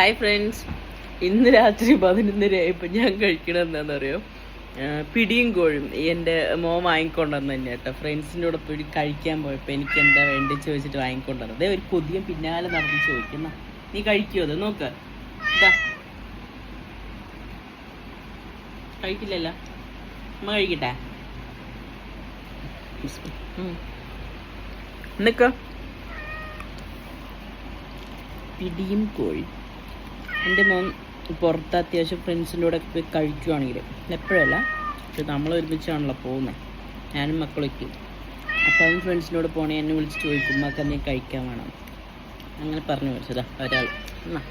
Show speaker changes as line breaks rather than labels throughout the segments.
Hi friends ഇന്ന് രാത്രി പതിനൊന്നര ആയപ്പോൾ ഞാൻ കഴിക്കണത് എന്താണെന്ന് അറിയോ പിടിയും കോഴും എന്റെ മോൻ വാങ്ങിക്കൊണ്ടുവന്ന് തന്നെ കേട്ടോ. ഫ്രണ്ട്സിന്റെ കൂടെ പോയി കഴിക്കാൻ പോയപ്പോൾ എനിക്ക് എന്താ വേണ്ടി ചോദിച്ചിട്ട് വാങ്ങിക്കൊണ്ടുവന്നത്. അതേ ഒരു കൊതിയും പിന്നാലെ നടന്ന് ചോദിക്കുന്ന. നീ കഴിക്കുമോ അത് നോക്ക്. കഴിക്കില്ലല്ലോ. അമ്മ കഴിക്കട്ടെ? നിൽക്കോ പിടിയും കോഴി എന്റെ മോൻ പുറത്ത് അത്യാവശ്യം ഫ്രണ്ട്സിന്റെ കൂടെ പോയി കഴിക്കുവാണെങ്കിൽ. എപ്പോഴല്ല? പക്ഷെ നമ്മൾ ഒരുമിച്ചാണല്ലോ പോകുന്നത് ഞാനും മക്കളൊക്കെ അപ്പോൾ അവൻ ഫ്രണ്ട്സിനോട് പോകണേ എന്നെ വിളിച്ച് ചോദിക്കും മക്ക നീ കഴിക്കാൻ വേണം? അങ്ങനെ പറഞ്ഞു വെച്ചതാ ഒരാൾ. എന്നാ.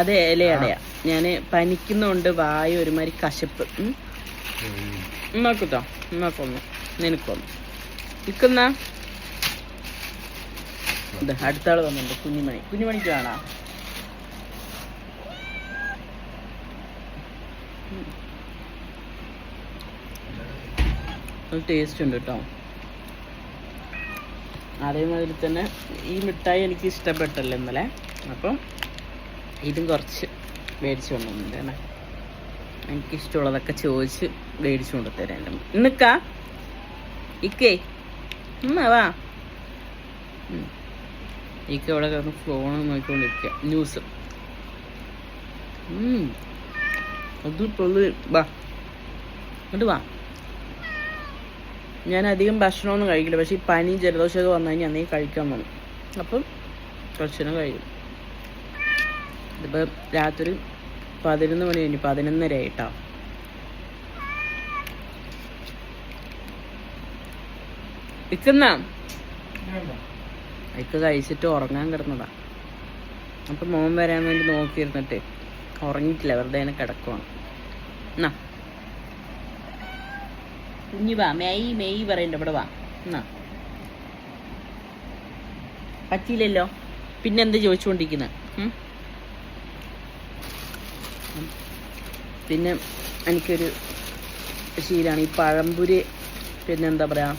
അതെ ഇലയടയാ. ഞാൻ പനിക്കുന്നതുകൊണ്ട് വായ ഒരുമാതിരി കശപ്പ്. ഉമ്മാക്കുട്ടോ ഉമ്മാക്കൊന്നു നിനക്കൊന്നു ഇക്കുന്ന ഇത് അടുത്ത ആൾ വന്നിട്ടുണ്ട് കുഞ്ഞുമണി. കുഞ്ഞുമണിക്ക് വേണോ ടേസ്റ്റ് ഉണ്ട് കേട്ടോ. അതേമാതിരി തന്നെ ഈ മിഠായി എനിക്ക് ഇഷ്ടപ്പെട്ടല്ലോ ഇന്നലെ. അപ്പം ഇതും കുറച്ച് മേടിച്ചു കൊണ്ടുവന്നിട്ടാണ് എനിക്ക് എനിക്കിഷ്ടമുള്ളതൊക്കെ ചോദിച്ച് മേടിച്ചു കൊണ്ട് തരാം എന്റെ ഇന്നക്കാ ഇക്കേ വാ. ഉം. അവിടെ കിടന്ന് ഫോൺ നോക്കിക്കൊണ്ടിരിക്കുക ന്യൂസ്. അത് പൊള്ളി വാ. എന്നിട്ട് വാ. ഞാൻ അധികം ഭക്ഷണമൊന്നും കഴിക്കില്ല. പക്ഷേ ഈ പനി ജലദോഷമൊക്കെ വന്നു കഴിഞ്ഞാൽ അന്നേ കഴിക്കാൻ വന്നു. അപ്പം കുറച്ചിനും കഴിക്കും ഇതിപ്പോൾ രാത്രി പതിനൊന്ന് മണി കഴിഞ്ഞു. പതിനൊന്നര ആയിട്ടാ. ഇക്കുന്ന ഇക്ക കഴിച്ചിട്ട് ഉറങ്ങാൻ കിടന്നതാ. അപ്പൊ മോൻ വരാൻ വേണ്ടി നോക്കിയിരുന്നിട്ട് ഉറങ്ങിയിട്ടില്ല വെറുതെ അതിനെ കിടക്കുവാണ്. എന്നാ. കുഞ്ഞി വാ മെയ് മെയ് പറയണ്ട ഇവിടെ വാ. എന്നാ. പറ്റിയില്ലല്ലോ. പിന്നെന്ത് ചോദിച്ചുകൊണ്ടിരിക്കുന്നത് പിന്നെ എനിക്കൊരു ശീലമാണ് ഈ പഴംപുരി പിന്നെന്താ പറയുക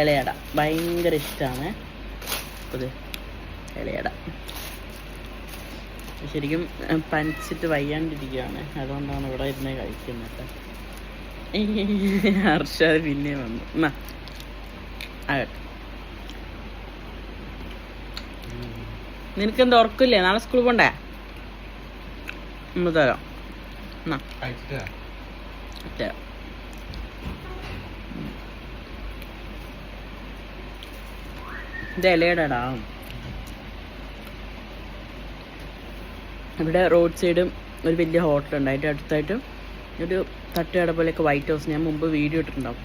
ഇലയട. ഭയങ്കര ഇഷ്ടമാണ് അത് ഇലയട. ശരിക്കും പനിച്ചിട്ട് വയ്യാണ്ടിരിക്കുകയാണ് അതുകൊണ്ടാണ് ഇവിടെ ഇരുന്ന് കഴിക്കുന്നത്. ഹർഷാദ് പിന്നെ വന്നു. എന്നാ ആകട്ടെ. നിനക്കെന്താ ഉറക്കില്ലേ? നാളെ സ്കൂളിൽ പോണ്ടേ? നമ്മൾ തരാം. എന്നാ തരാം. ഇത് ഇലയുടെടാ. ഇവിടെ റോഡ് സൈഡും ഒരു വലിയ ഹോട്ടലുണ്ട് അതിന്റെ അടുത്തായിട്ട് ഒരു തട്ടുകട പോലെയൊക്കെ വൈറ്റ് ഹൗസ് ഞാൻ മുമ്പ് വീഡിയോ ഇട്ടിട്ടുണ്ടാവും.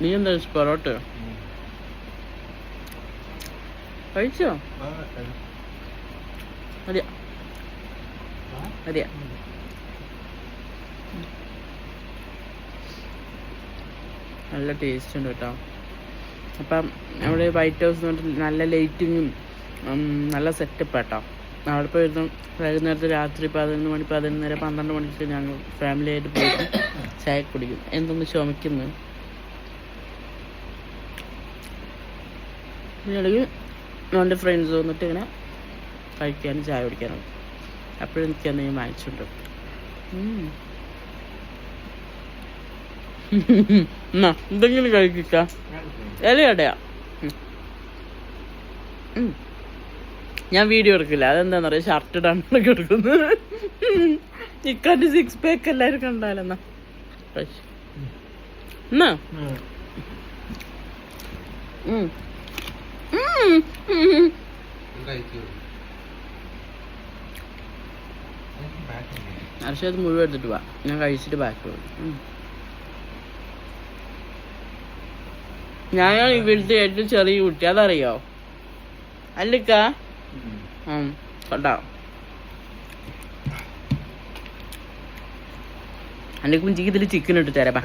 നീ എന്താ പൊറോട്ട? കഴിച്ചോ? അതെയാ മതിയാ. നല്ല ടേസ്റ്റ് ഉണ്ട് കേട്ടോ. അപ്പം അവിടെ വൈറ്റ് ഹൗസ് എന്ന് പറഞ്ഞിട്ട് നല്ല ലൈറ്റിങ്ങും നല്ല സെറ്റപ്പ് കേട്ടോ അവിടെ പോയിരുന്നു. വൈകുന്നേരത്തെ രാത്രി പതിനൊന്ന് മണി പതിനൊന്നര പന്ത്രണ്ട് മണിക്ക് ഞങ്ങൾ ഫാമിലി ആയിട്ട് പോയിട്ട് ചായ കുടിക്കും. എന്തൊന്ന് ചുമക്കുന്നു? ഇതിനിടയ്ക്ക് എന്റെ ഫ്രണ്ട്സ് വന്നിട്ട് ഇങ്ങനെ കഴിക്കാനും ചായ കുടിക്കാനും. അപ്പോഴും എനിക്ക് എന്തെങ്കിലും വാങ്ങിച്ചുണ്ട് എന്നാ എന്തെങ്കിലും കഴിക്കിക്ക? ഇലയടയാ. ഞാൻ വീഡിയോ എടുക്കില്ല. അതെന്താന്ന് പറയാ ഷർട്ട് ഇടാണ്ടൊക്കെ എടുക്കുന്നത് ഇക്കാന്റെ സിക്സ് പാക്ക് എല്ലാവരും കണ്ടാലെന്നാ എന്നാ. അത് മുഴുവൻ എടുത്തിട്ട് വാ. ഞാൻ കഴിച്ചിട്ട് ബാക്കി പോകും ഞാനാണ് ഇവിടുത്തെ ഏറ്റവും ചെറിയ കുട്ടി അതറിയോ? അല്ലക്ക? കണ്ടോ? എന്റെ കുഞ്ചിക്ക് ഇതിൽ ചിക്കൻ ഇട്ട് തരാം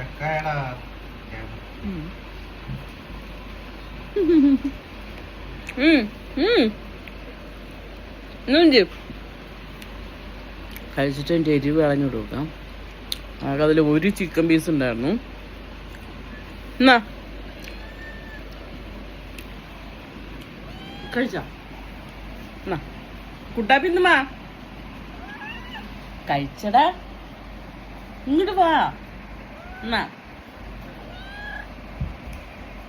കഴിച്ചിട്ട് എന്റെ എരിവ് കളഞ്ഞു കൊടുക്കാം ആകെ അതിൽ ഒരു ചിക്കൻ പീസ് ഉണ്ടായിരുന്നു. എന്നാ? കഴിച്ചോ? എന്നാ. കുട്ടാപ്പി ഇന്നുമാ കഴിച്ചടാ. ഇങ്ങോട്ട് വാ. എന്നാ.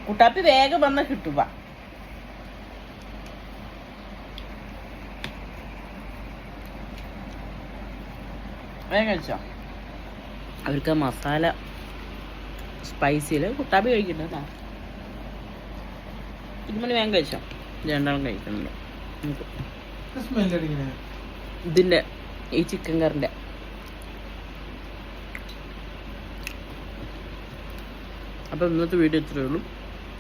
കുട്ടാപ്പി വേഗം വന്ന കിട്ടുക വേഗം കഴിച്ചോ? അവർക്ക് മസാല സ്പൈസിയിൽ കുട്ടാപ്പി കഴിക്കണ്ട ഇതുമണി വേഗം കഴിച്ചോ? രണ്ടാളും കഴിക്കുന്നുണ്ട്. ഇതിന്റെ ഈ ചിക്കൻ കറിന്റെ അപ്പോൾ ഇന്നത്തെ വീഡിയോ ഇത്രയേ ഉള്ളൂ.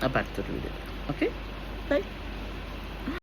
അപ്പോൾ അടുത്തൊരു വീഡിയോ ഓക്കെ ബൈ